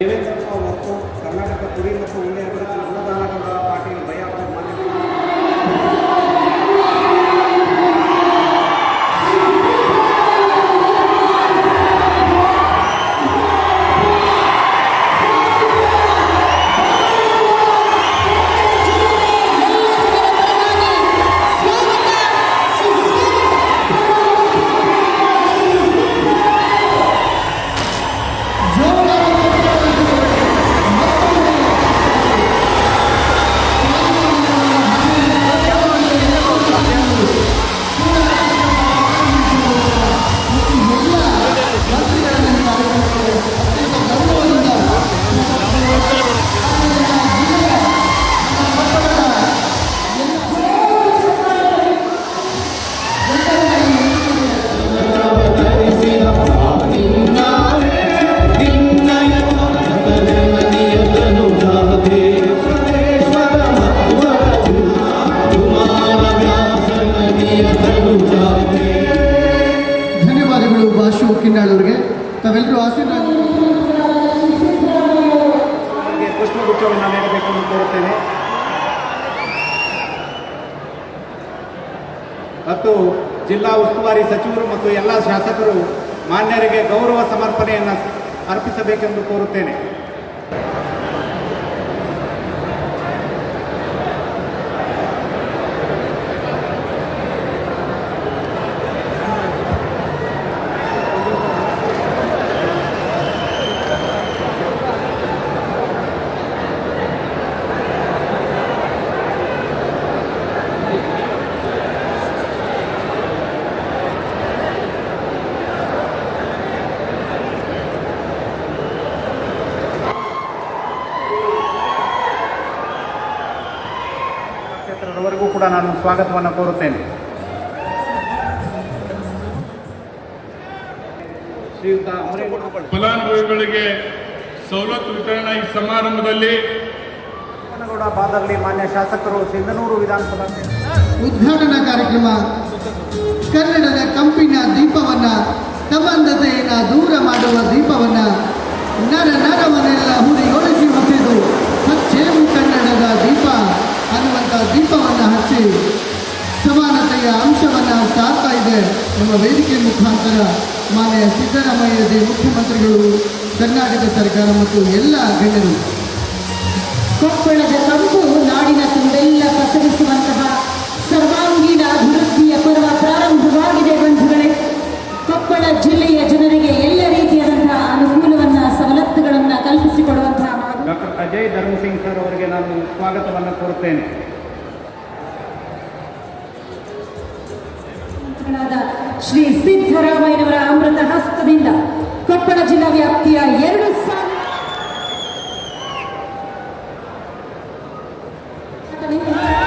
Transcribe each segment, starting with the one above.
ಮತ್ತು ಕರ್ನಾಟಕ ಕುಡಿ ಮತ್ತು ಭಾಷೆ ಕಿನ್ನಾಳ್ ಅವರಿಗೆ ತಾವೆಲ್ಲರೂ ಆಶೀರ್ವಾದ ಕೋರುತ್ತೇನೆ. ಮತ್ತು ಜಿಲ್ಲಾ ಉಸ್ತುವಾರಿ ಸಚಿವರು ಮತ್ತು ಎಲ್ಲ ಶಾಸಕರು ಮಾನ್ಯರಿಗೆ ಗೌರವ ಸಮರ್ಪಣೆಯನ್ನು ಅರ್ಪಿಸಬೇಕೆಂದು ಕೋರುತ್ತೇನೆ. ಕೂಡ ನಾನು ಸ್ವಾಗತವನ್ನು ಕೋರುತ್ತೇನೆ. ಫಲಾನುಭವಿಗಳಿಗೆ ಸವಲತ್ತು ವಿತರಣಾ ಈ ಸಮಾರಂಭದಲ್ಲಿ ಮಾನ್ಯ ಶಾಸಕರು ಸಿಂಧನೂರು ವಿಧಾನಸಭಾ ಉದ್ಘಾಟನಾ ಕಾರ್ಯಕ್ರಮ. ಕನ್ನಡದ ಕಂಪಿನ ದೀಪವನ್ನ ಸಂಬಂಧತೆಯನ್ನ ದೂರ ಮಾಡುವ ದೀಪವನ್ನ ನರ ನರವನ್ನೆಲ್ಲ ಹುರಿಗೊಳಿಸಿ. ಸಮಾನತೆಯ ಅಂಶವನ್ನ ಸಾರ್ತಾ ಇದೆ ನಮ್ಮ ವೇದಿಕೆ ಮುಖಾಂತರ ಮಾನ್ಯ ಸಿದ್ದರಾಮಯ್ಯಜಿ ಮುಖ್ಯಮಂತ್ರಿಗಳು ಕರ್ನಾಟಕ ಸರ್ಕಾರ ಮತ್ತು ಎಲ್ಲ ಗಣ್ಯರು. ಕೊಪ್ಪಳದ ಕಂಪು ನಾಡಿನ ತುಂಬೆಲ್ಲ ಪಸರಿಸುವಂತಹ ಸರ್ವಾಂಗೀಣ ಅಭಿವೃದ್ಧಿಯ ಪರ್ವ ಪ್ರಾರಂಭವಾಗಿದೆ ಬಂಧುಗಳೇ. ಕೊಪ್ಪಳ ಜಿಲ್ಲೆಯ ಜನರಿಗೆ ಎಲ್ಲ ರೀತಿಯಾದಂತಹ ಅನುಕೂಲವನ್ನ ಸವಲತ್ತುಗಳನ್ನ ಕಲ್ಪಿಸಿಕೊಡುವಂತಹ ಡಾಕ್ಟರ್ ಅಜಯ್ ಧರ್ಮಸಿಂಗ್ ಸರ್ ಅವರಿಗೆ ನಾನು ಸ್ವಾಗತವನ್ನು ಕೋರುತ್ತೇನೆ. ಮಂತ್ರಿಗಳಾದ ಶ್ರೀ ಸಿದ್ದರಾಮಯ್ಯನವರ ಅಮೃತ ಹಸ್ತದಿಂದ ಕೊಪ್ಪಳ ಜಿಲ್ಲಾ ವ್ಯಾಪ್ತಿಯ ಎರಡು ಸಾವಿರ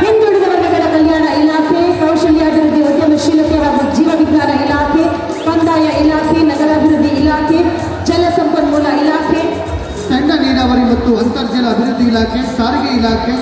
ಹಿಂದುಳಿದ ವರ್ಗಗಳ ಕಲ್ಯಾಣ ಇಲಾಖೆ ಕೌಶಲ್ಯಾಭಿವೃದ್ಧಿ ಉದ್ಯಮಶೀಲತೆ ಹಾಗೂ ಜೀವ ವಿಜ್ಞಾನ ಇಲಾಖೆ ಕಂದಾಯ ಇಲಾಖೆ ನಗರಾಭಿವೃದ್ಧಿ ಇಲಾಖೆ ಜಲಸಂಪನ್ಮೂಲ ಇಲಾಖೆ ಸಣ್ಣ ನೀರಾವರಿ ಮತ್ತು ಅಂತರ್ಜಲ ಅಭಿವೃದ್ಧಿ ಇಲಾಖೆ ಸಾರಿಗೆ ಇಲಾಖೆ